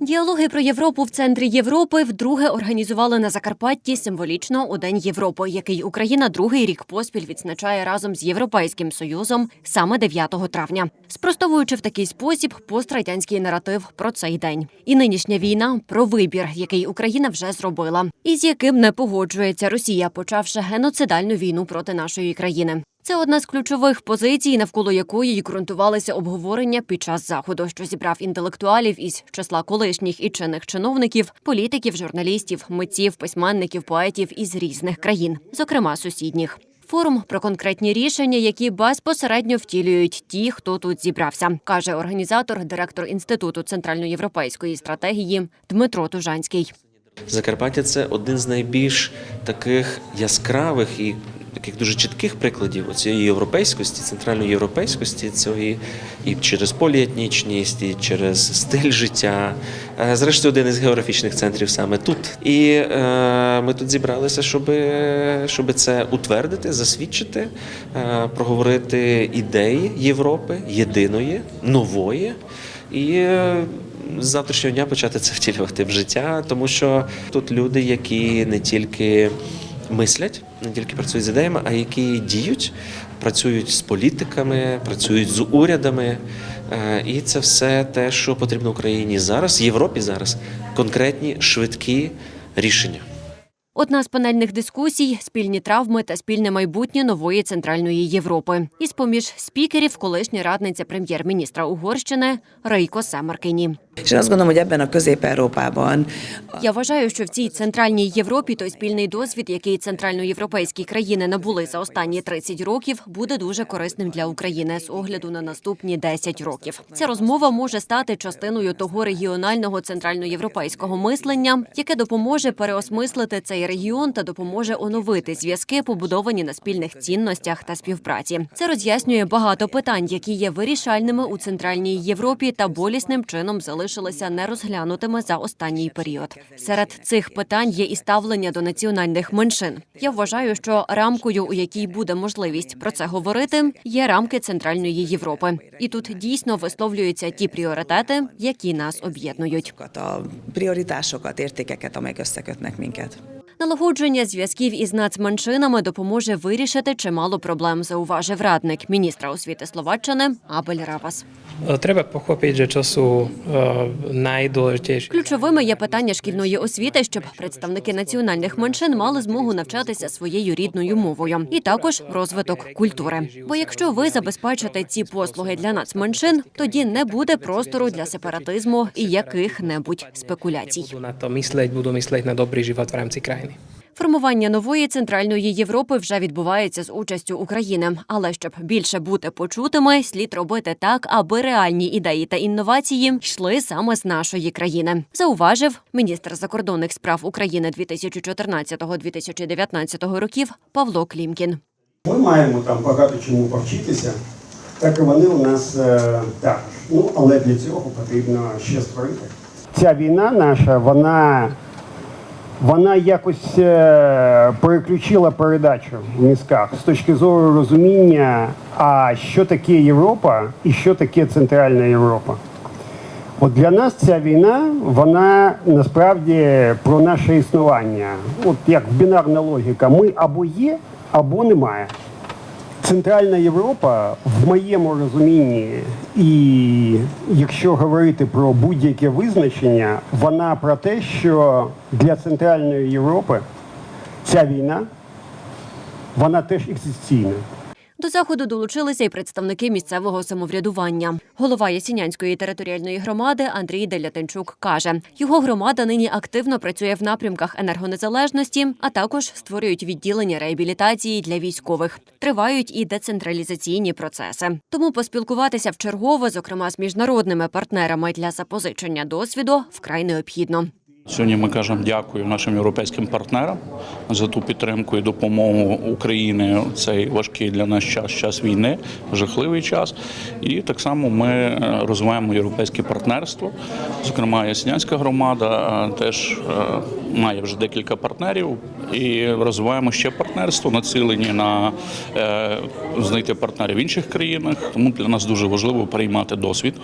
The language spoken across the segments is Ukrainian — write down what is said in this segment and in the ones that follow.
Діалоги про Європу в центрі Європи вдруге організували на Закарпатті символічно у День Європи, який Україна другий рік поспіль відзначає разом з Європейським Союзом саме 9 травня, спростовуючи в такий спосіб пострадянський наратив про цей день. І нинішня війна про вибір, який Україна вже зробила, і з яким не погоджується Росія, почавши геноцидальну війну проти нашої країни. Це одна з ключових позицій, навколо якої й ґрунтувалися обговорення під час заходу, що зібрав інтелектуалів із числа колишніх і чинних чиновників, політиків, журналістів, митців, письменників, поетів із різних країн, зокрема сусідніх. Форум про конкретні рішення, які безпосередньо втілюють ті, хто тут зібрався, каже організатор, директор інституту центральноєвропейської стратегії Дмитро Тужанський. Закарпаття це один з найбільш таких яскравих і таких дуже чітких прикладів цієї європейськості, центральної європейськості, цієї і через поліетнічність, і через стиль життя. Е, Зрештою, один із географічних центрів саме тут. І е, ми тут зібралися, щоб, щоб це утвердити, засвідчити, е, проговорити ідеї Європи, єдиної, нової. І е, з завтрашнього дня почати це втілювати в життя, тому що тут люди, які не тільки мислять, не тільки працюють з ідеями, а які діють, працюють з політиками, працюють з урядами. Е, І це все те, що потрібно Україні зараз, Європі зараз конкретні швидкі рішення. Одна з панельних дискусій спільні травми та спільне майбутнє нової центральної Європи. Із поміж спікерів колишня радниця прем'єр-міністра Угорщини Рейко Семеркині. És Я вважаю, що в цій центральній Європі той спільний досвід, який центральноєвропейські країни набули за останні 30 років, буде дуже корисним для України з огляду на наступні 10 років. Ця розмова може стати частиною того регіонального центральноєвропейського мислення, яке допоможе переосмислити цей регіон та допоможе оновити зв'язки, побудовані на спільних цінностях та співпраці. Це роз'яснює багато питань, які є вирішальними у центральній Європі та болісним чином залишилися нерозглянутими за останній період. Серед цих питань є і ставлення до національних меншин. Я вважаю, що рамкою, у якій буде можливість про це говорити, є рамки центральної Європи, і тут дійсно висловлюються ті пріоритети, які нас об'єднують. Пріоритешок, prioritásokat, értékeket, amelyek összekötnek minket. Налагодження зв'язків із нацменшинами допоможе вирішити чимало проблем, зауважив радник міністра освіти Словаччини Абель Рапас. Треба pochopiť, že čo sú е. Ключовими є питання шкільної освіти, щоб представники національних меншин мали змогу навчатися своєю рідною мовою, і також розвиток культури. Бо якщо ви забезпечите ці послуги для нацменшин, тоді не буде простору для сепаратизму і яких-небудь спекуляцій. Budú na to myslieť, budú myslieť na dobrý krajiny. Формування нової центральної Європи вже відбувається з участю України. Але щоб більше бути почутими, слід робити так, аби реальні ідеї та інновації йшли саме з нашої країни. Зауважив міністр закордонних справ України 2014-2019 років Павло Клімкін. Ми маємо там багато чому повчитися, так і вони у нас е, також. Ну, але для цього потрібно ще створити. Ця війна наша, вона, вона якось е, переключила передачу в мізках з точки зору розуміння, а що таке Європа і що таке Центральна Європа. От для нас ця війна, вона насправді про наше існування. От як бінарна логіка, ми або є, або немає. Центральна Європа в моєму розумінні, і якщо говорити про будь-яке визначення, вона про те, що для Центральної Європи ця війна, вона теж екзистенційна. До заходу долучилися й представники місцевого самоврядування. Голова Ясінянської територіальної громади Андрій Делятенчук каже, його громада нині активно працює в напрямках енергонезалежності, а також створюють відділення реабілітації для військових. Тривають і децентралізаційні процеси. Тому поспілкуватися в чергове, зокрема з міжнародними партнерами для запозичення досвіду, вкрай необхідно. Сьогодні ми кажемо дякую нашим європейським партнерам за ту підтримку і допомогу України в цей важкий для нас час, час війни, жахливий час. І так само ми е, розвиваємо європейське партнерство. Зокрема, Яснянська громада е, теж е, має вже декілька партнерів і розвиваємо ще партнерство, націлені на знайти партнерів в інших країнах. Тому для нас дуже важливо приймати досвід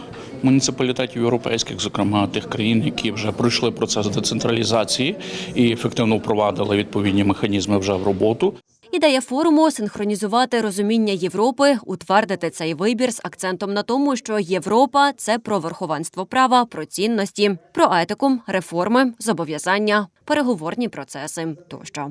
муніципалітетів європейських, зокрема тих країн, які вже пройшли процес децентралізації і ефективно впровадили відповідні механізми вже в роботу. Ідея форуму синхронізувати розуміння Європи, утвердити цей вибір з акцентом на тому, що Європа це про верховенство права, про цінності, про етику, реформи, зобов'язання, переговорні процеси тощо.